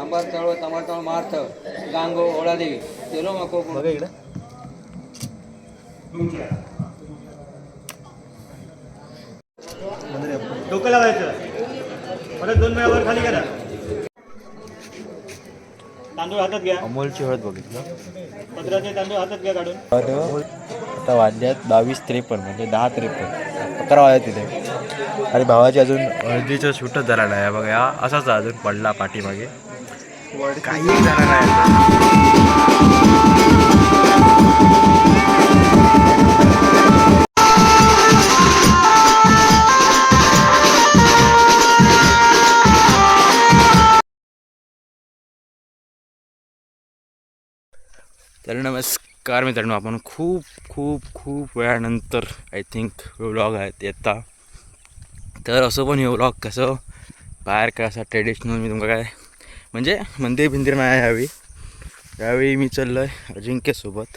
तो चाळो तांबार चाळो तांबार चाळो मार्थ गांगो ओळा देवी तेलो माको बघा इकडे. डोकं लावायचं. परत दोन वेळा वर खाली करा. तांदूळ हातात घ्या. अमोलची हळद बघितलं. पत्राचे तांदूळ हातात घ्या काढून. तर आता वाजल्यात बावीस त्रेपन्न म्हणजे दहा त्रेपन्न. अकरा वाजल्या तिथे आणि भावाची अजून हळदीचं शूटच झाला नाही बघा. असाच अजून पडला पाठीमागे. काही झाला तर नमस्कार मित्रांनो आपण खूप खूप खूप वेळानंतर आय थिंक व्लॉग आहेत येता. तर असं पण हे व्लॉग कसं? बाहेर काय असं ट्रेडिशनल मी तुमका काय म्हणजे मंदिर बिंदिर नाही आहे यावेळी. यावेळी मी चाललो आहे अजिंक्यसोबत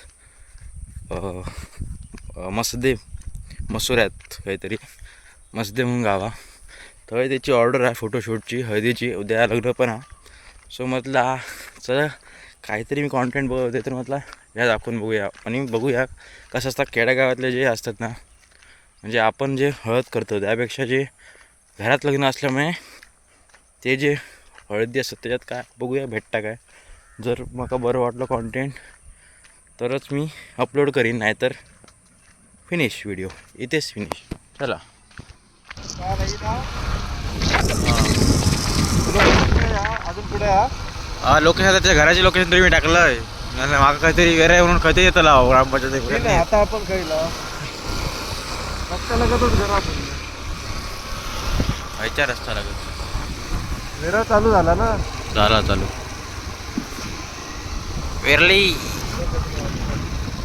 मसदे मसुऱ्यात काहीतरी. मसदे म्हणून गावा. तर त्याची ऑर्डर आहे फोटोशूटची हळदीची. उद्या लग्न पण आहे. सो म्हटला चला काहीतरी मी कॉन्टेंट बघवते तर म्हटलं या दाखवून बघूया. आणि बघूया कसं असतात खेड्यागावातले जे असतात ना म्हणजे आपण जे हळद करतो त्यापेक्षा जे घरात लग्न असल्यामुळे ते जे हळदी असतात त्याच्यात काय बघूया भेटता काय. जर मला बरं वाटलं कॉन्टेंट तरच मी अपलोड करीन नाहीतर फिनिश व्हिडिओ इथेच फिनिश चला. अजून पुढे हा लोकेशन त्याच्या घराची लोकेशन तरी मी टाकलं आहे. मागं काहीतरी वेरे म्हणून कधी येतं लाव ग्रामपंचायत आता आपण खाईला रस्ता लगतच घरा खायच्या रस्ता लागत वेरा चालू झाला ना. झाला चालू. वेरली.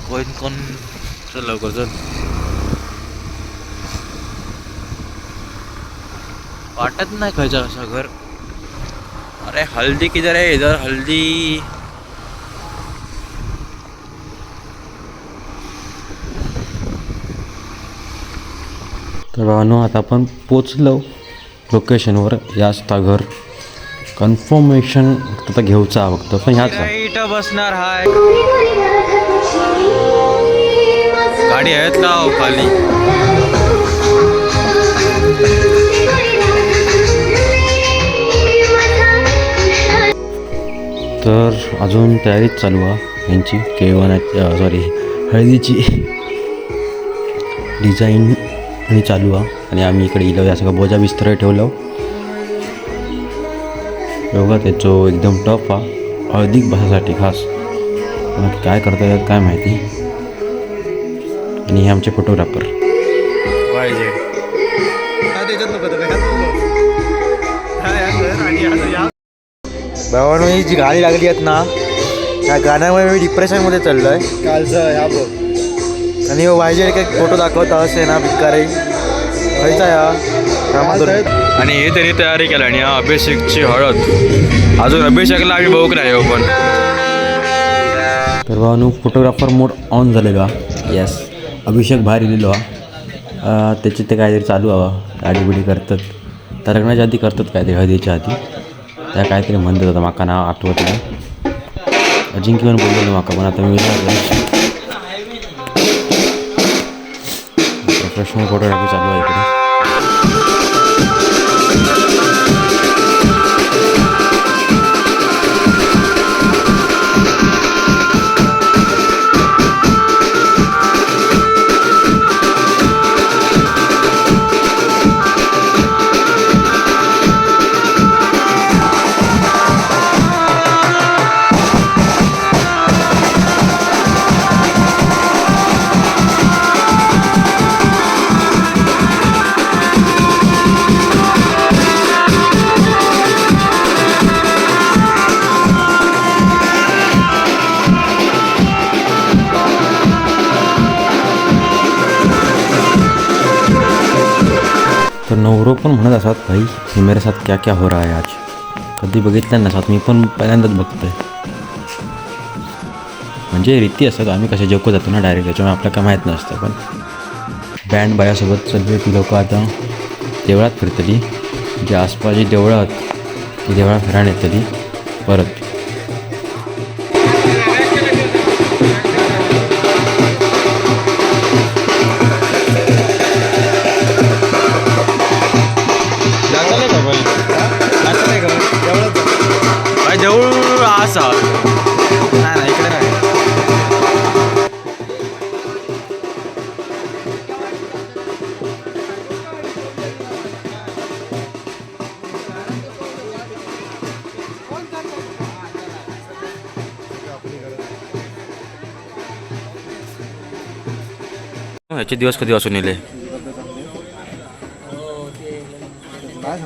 कोण कोण? चल लवकर चल. वाटत नाही खायचं असं घर. अरे हल्दी किधर आहे? इधर हल्दी. तर भावानो आता आपण पोचलो लोकेशनवर या असता घर. कन्फर्मेशन आता घेऊचा फक्त. पण ह्याच इथं बसणार हाय. गाडी आहेत का हो खाली. तर अजून तयारीच चालू आहे. यांची केळवणाची सॉरी हळदीची डिझाईन आणि चालू आहे. आणि आम्ही इकडे इलो या सगळं बोजा बिस्तर ठेवलं. बघा त्याचो एकदम टफ हा. हळदीक बसासाठी खास. पण काय करता येत काय माहिती? आणि हे आमचे फोटोग्राफर भावानं ही जी गाणी लागली आहेत ना त्या गाण्यामुळे मी डिप्रेशनमध्ये चाललो आहे कालचं ह्या बघ. आणि वायजे काही फोटो दाखवत असे ना भिकारी खायचा या? आणि हे तरी तयारी केली आणि हा अभिषेकची हळद. अजून अभिषेकला आम्ही बघू नाही हो पण. तर भावानू फोटोग्राफर मोड ऑन झालेलो. हा येस अभिषेक बाहेर इलेलो हा. त्याचे ते काहीतरी चालू हवा. गाडी बिडी करतात. त्या लग्नाच्या आधी करतात काहीतरी हळदीच्या आधी. त्या काहीतरी म्हणतात आता माका नाव आठवत नाही. अजिंक्य पण बोललेलो माका पण आता मी विचारलं प्रोफेशनल फोटोग्राफी चालू आहे इकडे. सर्व पण म्हणत असतात भाई हे मेरे साथ क्या क्या हो रहा है आज? कधी बघितलं नसतात मी पण पहिल्यांदाच बघतोय. म्हणजे रीती असतात आम्ही कसे जोको जातो ना डायरेक्ट त्याच्यामुळे आपल्याला काय माहीत नसतं पण बँड बायासोबत सगळे ती लोकं आता देवळात फिरतली जे आसपासची देवळं आहेत ती देवळात फिरायला येतली परत दिवस कधी वाचून येले काय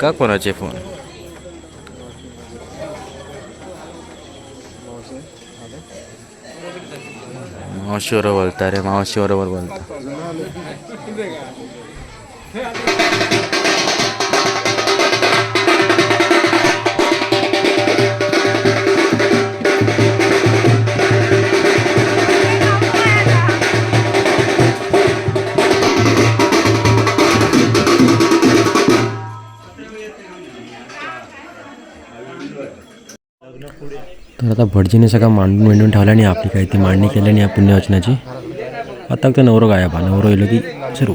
का कोणाचे फोन? मावशीवर बोलता रे मावशीवर बोलता. आता भटजीने सगळं मांडून मांडून ठेवला आणि आपली काही ती मांडणी केली आणि या पुण्यवचनाची आता ते नवरो गायब हा नवरो येलो की सुरू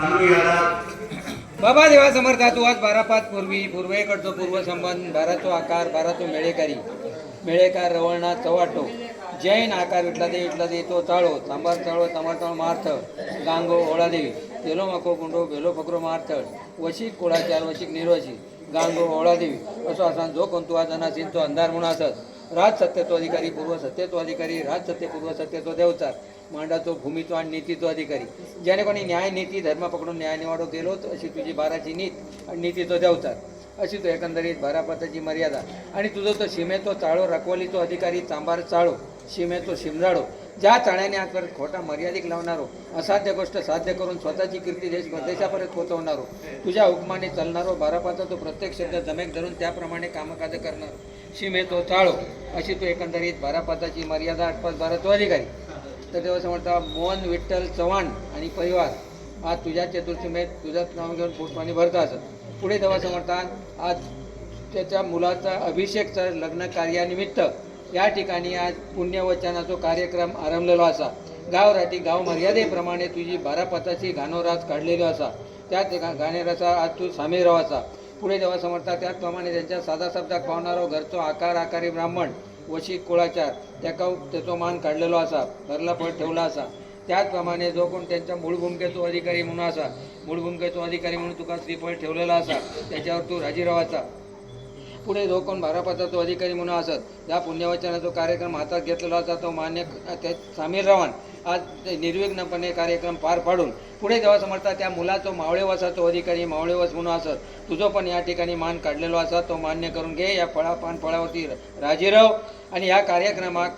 बाबा देवा समर्था तू आज बारापात पूर्वी पूर्वेकडचो पूर्व संबंध बाराचो आकार बाराचो मेळेकारी. मेळेकार रवळना चवाटो जैन आकार विटला दे विटला दे तो चाळो थांबार चाळो चांबार चाळो मार्थ गांगो ओळादेवी तेलो मको कुंडो बेलो फकरो मार्थ वशीक कुळाचार वशीक निर्वशी गांगो ओळादेवी. असो असा जो कोणतो आज अनासीन तो अंधार म्हणून असत राज सत्यत्व अधिकारी पूर्व सत्यत्व अधिकारी राज सत्य पूर्व सत्यत्व देवचार. मांडाचो भूमीचो आणि नीतीतो अधिकारी. ज्याने कोणी न्याय नीती धर्म पकडून न्याय निवाडो केलो अशी तुझी बाराची नीत आणि नीतीचो देवतात अशी तो एकंदरीत बारापाताची मर्यादा. आणि तुझो तो शिमेचो चाळो रखवालीचो अधिकारी चांबार चाळो शिमेचो शिमराडो. ज्या चाळ्याने आजपर्यंत खोटा मर्यादिक लावणारो असाध्य गोष्ट साध्य करून स्वतःची कीर्ती देश परदेशापर्यंत पोहोचवणारो तुझ्या हुकमाने चालणारो बारापाचा तो प्रत्येक शब्द जमेक धरून त्याप्रमाणे कामकाज करणार शिमेचो चाळो. अशी तो एकंदरीत बारापाताची मर्यादा आठपास बाराचो अधिकारी. तर तेव्हा मोहन विठ्ठल चव्हाण आणि परिवार आज तुझ्या चतुर्थीमेत तुझंच नाव घेऊन पुष्पाने भरत असत. पुढे तेव्हा समर्थान आज त्याच्या मुलाचा अभिषेकचं लग्न कार्यानिमित्त या ठिकाणी आज पुण्यवचनाचा कार्यक्रम आरंभलेलो असा. गाव राठी गाव मर्यादेप्रमाणे तुझी बारापताची गाणोराज काढलेलो असा. त्याच गा- गाणेराचा आज तू सामील राहायचा पुढे जेव्हा समजता त्याचप्रमाणे त्यांच्या साधा शब्दात पावणारो घरचो आकार आकारी ब्राह्मण वशी कुळाचार त्याका त्याचो मान काढलेलो असा घरला पळ ठेवला असा. त्याचप्रमाणे जो कोण त्यांच्या मूळ भूमिकेचो अधिकारी म्हणून असा मूळ भूमिकेचो अधिकारी म्हणून तुका श्रीफळ ठेवलेला असा त्याच्यावर तू राजी राहायचा पुढे जो कोण भारापाचा तो अधिकारी म्हणून असत. या पुण्यवचनाचा कार्यक्रम हातात घेतलेला असा तो मान्य त्या सामील रावण आज निर्विघ्नपणे कार्यक्रम पार पाडून पुढे जेव्हा समजता त्या मुलाचो मावळेवासा तो अधिकारी मावळेवास म्हणून असत. तुझो पण या ठिकाणी मान काढलेलो असा तो मान्य करून घे. या फळा पान फळावरती राजीराव आणि या कार्यक्रमात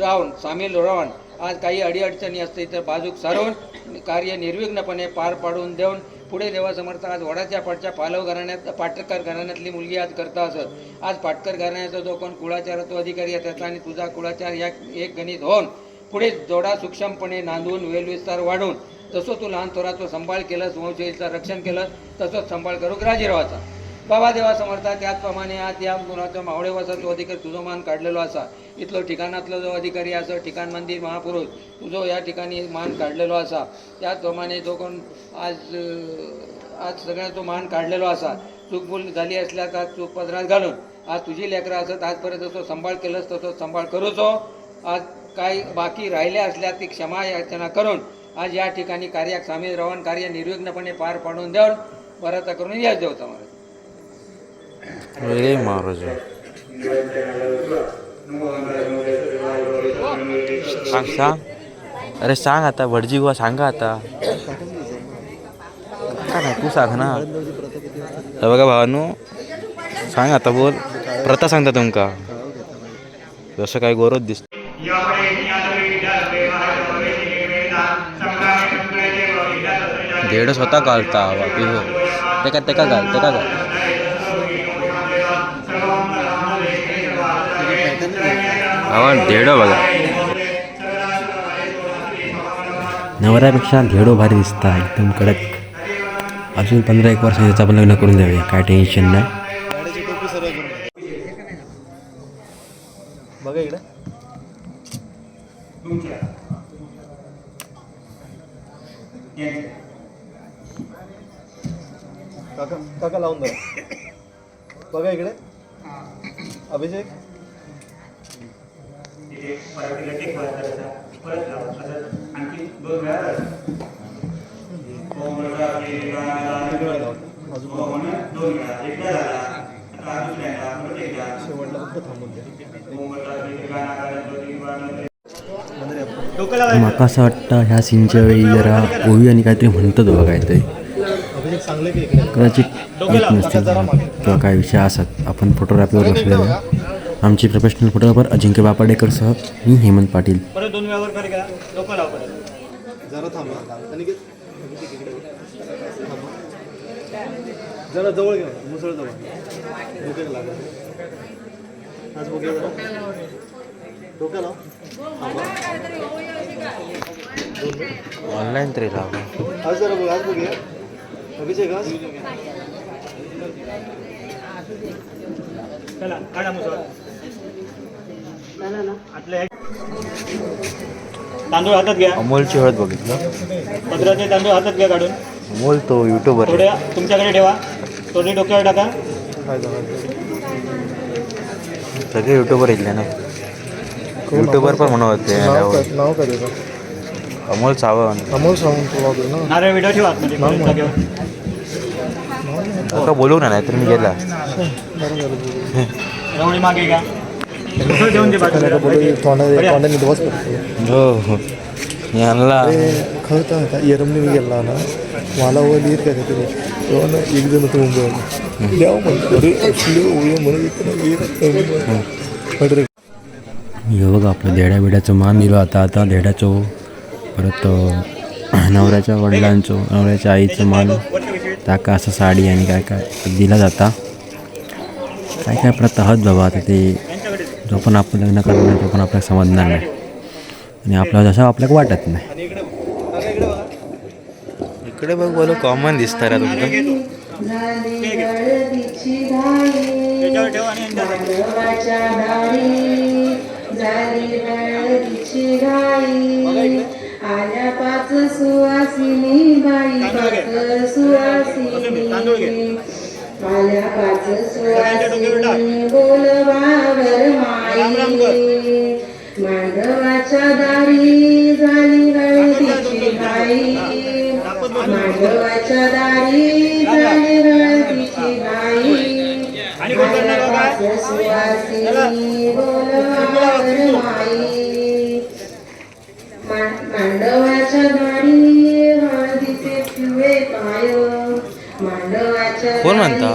राहून सामील रावण आज काही अडीअडचणी असतील तर बाजूक सारून कार्य निर्विघ्नपणे पार पाडून देऊन पुढे देवा समर्थ आज वडाच्या पाठच्या पालव घराण्यात पाटकर घराण्यातली मुलगी आज करता असत. आज पाटकर घराण्याचा जो कोण कुळाचार तो अधिकारी आहे त्याचा आणि तुझा कुळाचार या एक गणित होऊन पुढे जोडा सूक्ष्मपणे नांदून वेलविस्तार वाढून तसं तू लहान थोराचं सांभाळ केलंस वंशचा रक्षण केलं तसंच सांभाळ करूक राजीरावाचा बाबा देवा समर्था त्याचप्रमाणे आज या गुणाचा मावळेवाचा तो अधिकारी तुझो मान काढलेलो असा इतलो ठिकाणातलो जो अधिकारी असा ठिकाण मंदिर महापुरुष तुझो या ठिकाणी मान काढलेलो असा. त्याचप्रमाणे जो कोण आज आज सगळ्या तो मान काढलेलो असा. चूक भूल झाली असल्या का चूक पदरात घालून. आज तुझी लेकरं असत आजपर्यंत जसं सांभाळ केलंस तसं सांभाळ करूचो हो. आज काही बाकी राहिल्या असल्या ती क्षमा याचना करून आज या ठिकाणी कार्याक सामील राहून कार्य निर्विघ्नपणे पार पाडून देऊन बराचा करून यश देवता महाराज अरे महाराज सांग सांग अरे सांग आता भटजी गोवा सांगा आता. का तू सांग ना. बघा भावानू सांग आता बोल. प्रथा सांगता तुमका. जसं काय गौरव दिसत देड स्वतः घालता बाकी हो. तेका तेका घाल तेका घाल भावा देड बघा. नवऱ्यापेक्षा धेडो भारी दिसता एकदम कडक. अजून पंधरा एक वर्ष त्याचं आपण लग्न करून देऊया काय टेन्शन नाही. बघा इकडे. काका काका लावून बघा इकडे. अभिषेक. तिकडे लावा. अजून शेवटला फक्त थांबून द्या माका असं वाटतं ह्या सीनच्या वेळी जरा ओवी आणि काहीतरी म्हणतो बघा काहीतरी. कदाचित येत नसतील किंवा काय विषय असतात. आपण फोटोग्राफीवर बसलेलो. आमचे प्रोफेशनल फोटोग्राफर अजिंक्य बापाडेकर सह मी हेमंत पाटील. जरा जवळ घ्या. मुसळ जवळ. डोक्याला लागा. आज बघूया जरा डोक्याला ऑनलाईन तरी लावा. आज जरा बघ आज बघूया. अभिषेक आज तांदूळ हातात घ्या. अमोलची हळद बघितलं. पदराचे तांदूळ हातात घ्या काढून. अमोल तो युट्यूबर थोडे तुमच्याकडे ठेवा. थोडे डोक्यावर टाका. सगळे युट्यूबर येतले ना. युट्यूबर पण म्हणत होते नाव काय त्याचं? अमोल सावंत. अमोल सावंत ना? नारळ व्हिडिओ ठेवा. आतमध्ये का बोलू ना नाही तर मी गेला. रवळी मागे घ्या. तोंडाने पडतो हो हो यांना खरं तर आता मी गेला ना मला व लिहित काय तरी तेव्हा ना एक जण द्यावं म्हणतो अरे असले ओळी हे बघा आपलं धेड्या बिड्याचं मान दिलं आता आता धेड्याचं परत नवऱ्याच्या वडिलांचं नवऱ्याच्या आईचं मान ताका असं साडी आणि काय काय दिला जाता. काय काय प्रथा हत बाबा आता ते जो पण आपण लग्न करणार नाही तो पण आपल्याला समजणार नाही. आणि आपल्याला जसं आपल्याला वाटत नाही. इकडे बघ बोलू कॉमन दिसतं रे तुमचं. आल्या पाच सुवासिनी बाई पाच सुवासिनी. आल्या पाच बोलवावर माई मांडवाच्या दारी झाली हळदीची बाई मांडवाच्या दारी झाली हळदीची बाई बघा पाच सुवासिनी बोलवावर माई मा- मांडवाच्या दारी हळदीचे पिवळे पाय मांडवाच्या कोण म्हणता?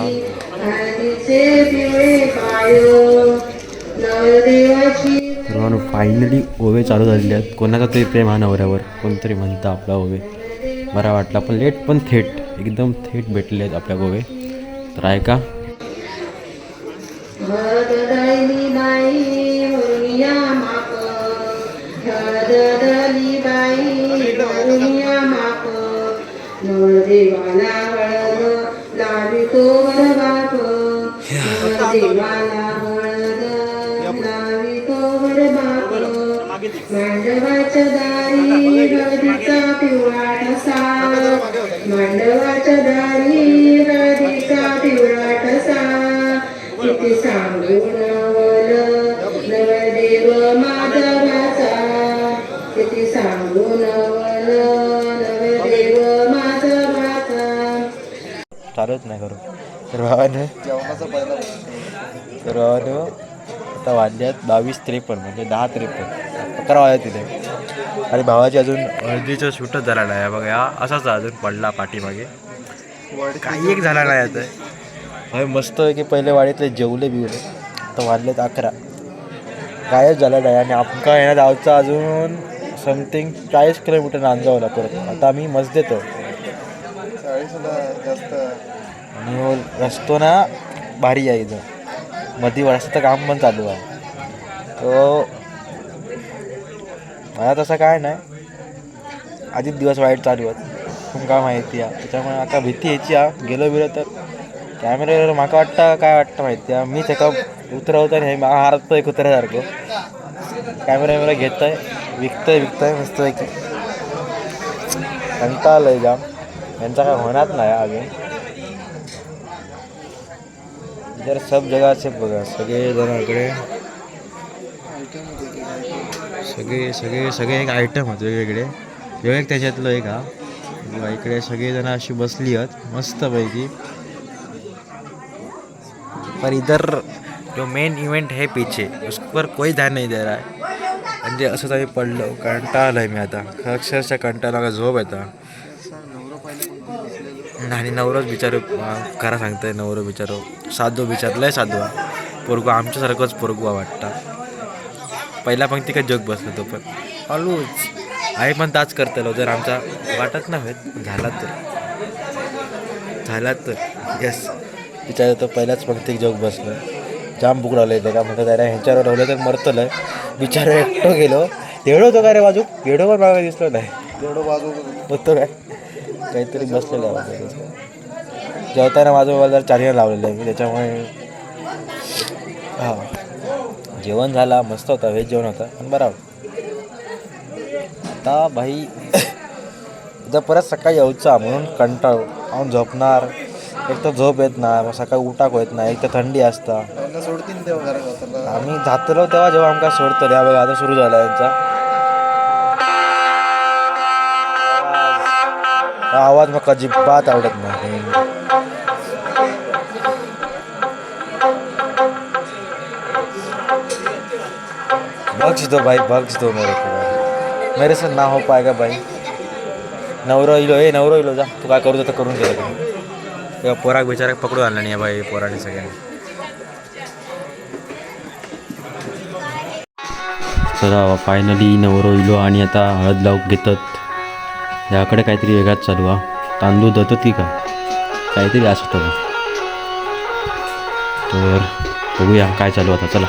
सर्वांना फायनली ओवे चालू झालेले आहेत. कोणाचा तरी प्रेम हा नवऱ्यावर. कोणतरी म्हणतं आपला ओवे. बरा वाटला पण लेट पण थेट एकदम थेट भेटले आहेत आपल्या गोवे तर ऐका. हळदली बाई वरुया माप हळदली हळद लावितो वर बाप नवरदेवाला हळद लावितो वर बाप मांडवाच्या दारी हळदीचा पिवळा ठसा मांडवाच्या दारी हळदीचा पिवळा ठसा किती सांगू नवल नवदेव माधवाचा किती सांगून चालूच नाही करू. तर भावानं तर भावानं आता वाजल्यात बावीस त्रेपन्न म्हणजे दहा त्रेपन्न. अकरा वाजत तिथे. आणि भावाची अजून हळदीचं शूटच झाला नाही. बघा असाच अजून पडला पाठीमागे. काही एक झाला नाही आता. भाई मस्त आहे की पहिले वाडीतले जेवले बिवले. आता वाजलेत अकरा. कायच झाला नाही आणि आमका येण्यात गावचा अजून समथिंग चाळीस किलोमीटर नांदगावला परत. आता आम्ही मस्त येतो आणि हो, रस्तो ना भारी आहे इथं. मध्ये रस्त्याचं काम पण चालू आहे. तो मला तसं काय नाही. आधीच दिवस वाईट चालू आहेत. तुमका माहिती आहे. त्याच्यामुळे आता भीती यायची आ गेलो बिलो तर कॅमेऱ्यावर माका वाटतं काय वाटतं माहिती आहे. मीच एका उतरवतो आणि हे हारतो एक उतरासारखं कॅमेरा वॅमेरा घेत आहे विकतंय विकतंय मस्त आहे की कंटाळलं आहे जाम. यांचा काय होणार नाही अजून. जर सब जगाचे बघा सगळे जणांकडे इकडे सगळे सगळे सगळे एक आयटम आहेत वेगवेगळे. ह्यो एक त्याच्यातलं एक हा. इकडे सगळे जण अशी बसली आहेत मस्तपैकी पर इधर जो मेन इवेंट है पीछे उस पर कोई ध्यान नाही दे रहा है. म्हणजे असंच आम्ही पडलो कंटाळलं आहे मी आता. अक्षरशः कंटाळा झोप येता. आणि नवरोच बिचारो खरा सांगताय नवरो बिचारो. साधू बिचारलंय साधू पोरगो आमच्यासारखंच पोरगो वाटता. पहिल्या पंक्ती जग बसलो तो पण. हळूच. आई पण ताच करतलो जर आमचा वाटत नव्हे झाला तर. झाला तर. येस बिचारा तो पहिल्याच पंक्ती जग बसलो. जाम बुक लावलं येते का? म्हणतो त्याला ह्यांच्यावर ठेवलं तर मरतलं बिचारा एकटो गेलो. एवढं तो का रे बाजू एवढं पण मागे दिसलो नाही. एवढं बाजू होतो काय? काहीतरी बसलेलं आहे जेवताना माझं मोबाईल जर चार्जर लावलेलं आहे मी त्याच्यामुळे हां. जेवण झाला मस्त होता व्हेज जेवण होता पण बरा होता. आता भाई उद्या परत सकाळी यायचा म्हणून कंटाळ आऊन झोपणार. एक तर झोप येत नाही मग सकाळी उठाक होत नाही एक तर थंडी असता. सोडतील आम्ही जातलो तेव्हा जेव्हा आमकां सोडतले हा बघा आता सुरू झाला यांचा. आवाज मग अजिबात आवडत नाही. बख्श दो भाई बख्श दो मेरे को भाई. मेरे से ना हो पाएगा भाई. नवरो इलो ए नवरो इलो जा. तू काय करू तर करून गेलं तुम्ही तेव्हा पोराक बिचाराक पकडू आणला नाही बाई पोराने सगळ्यांनी. चला फायनली नवरो इलो आणि आता हळद लावून घेतात. याकडे काहीतरी वेगळाच चालू हा. तांदूळ देतो ती का? काहीतरी असतो तर बघूया काय चालू आता. चला.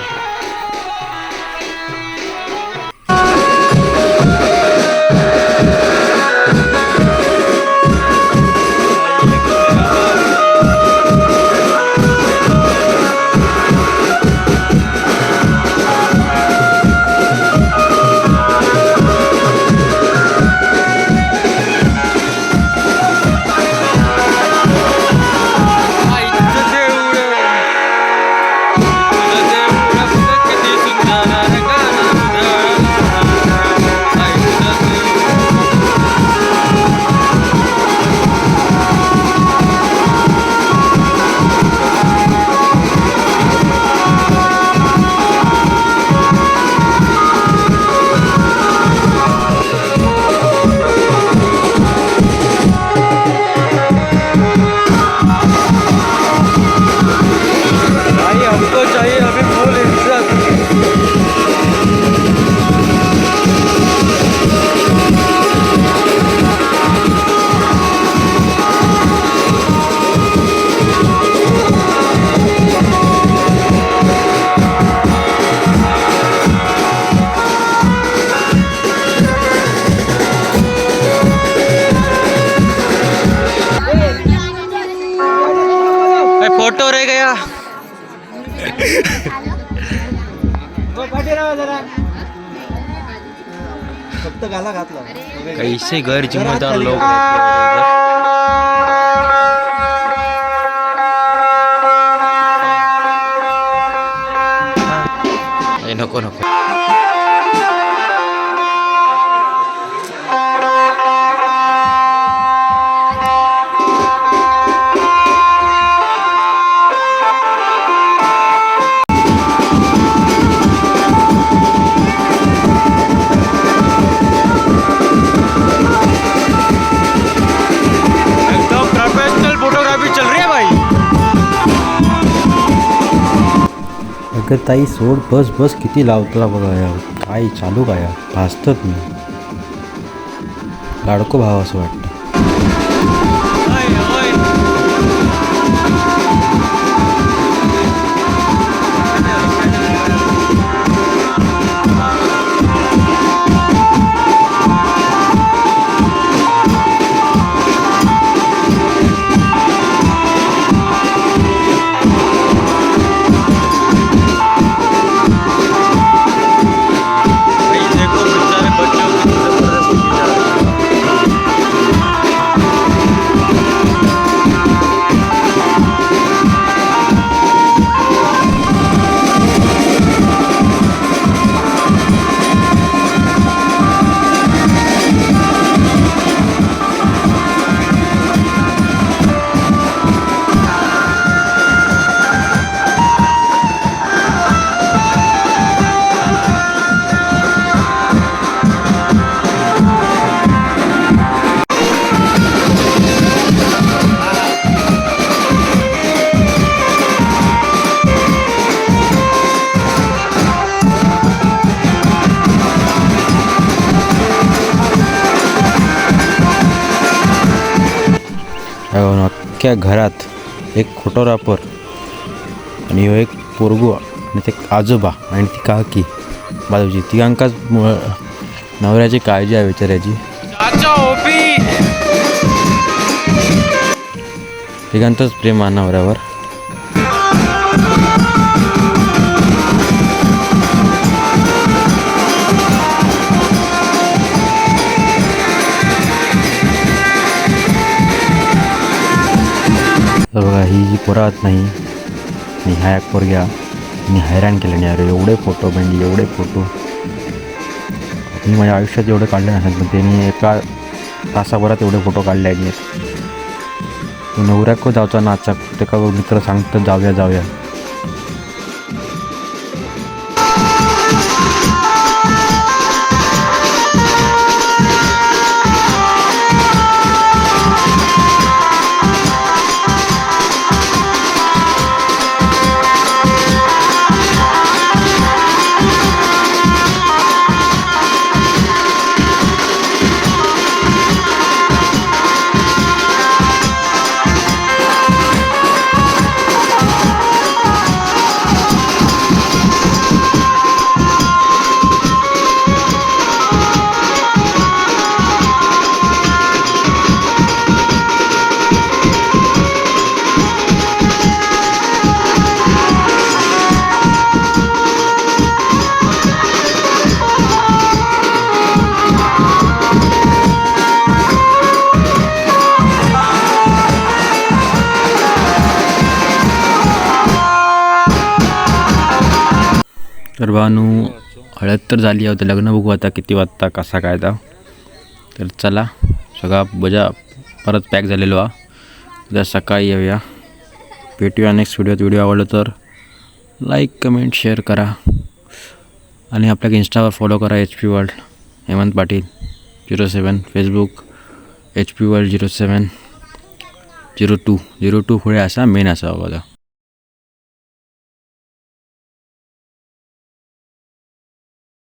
फोटो गया। राहा जरा। फक्त गाला घातला? कैसे घर जिम्मेदार लोग अगं ताई सोड बस बस किती लावतला बघा या. आई चालू काय भासतात मी. लाडको भाव असं वाटतं. अख्ख्या घरात एक फोटोग्राफर आणि ह्यो एक पोरगो आणि ते आजोबा आणि ती काकी. बाजूची तिघांकाच नवऱ्याची काळजी आहे बिचाऱ्याची. चाचा तिघांतच प्रेम आहे नवऱ्यावर. बघा ही जी पोरात नाही आणि ह्या एक पोरग्या मी हैराण केलं नाही अरे एवढे फोटो म्हणजे एवढे फोटो मी माझ्या आयुष्यात एवढे काढले नसतात पण त्यांनी एका तासाभरात एवढे फोटो काढले आहेत. नवऱ्याको जावचा नाचा ते का मित्र सांगतात जाऊया जाऊया. तर भानू हळद तर झाली आहे. लग्न बघू आता किती वाजता कसा काय तर चला सगळा बजा परत पॅक झालेलो हा. उद्या सकाळी येऊया. भेटूया नेक्स्ट व्हिडिओत व्हिडिओ आवडलं तर लाईक कमेंट शेअर करा. आणि आपल्या इंस्टावर फॉलो करा H P world Hemant Patil zero seven Facebook H P world zero seven zero two zero two पुढे असा मेन असा बघा.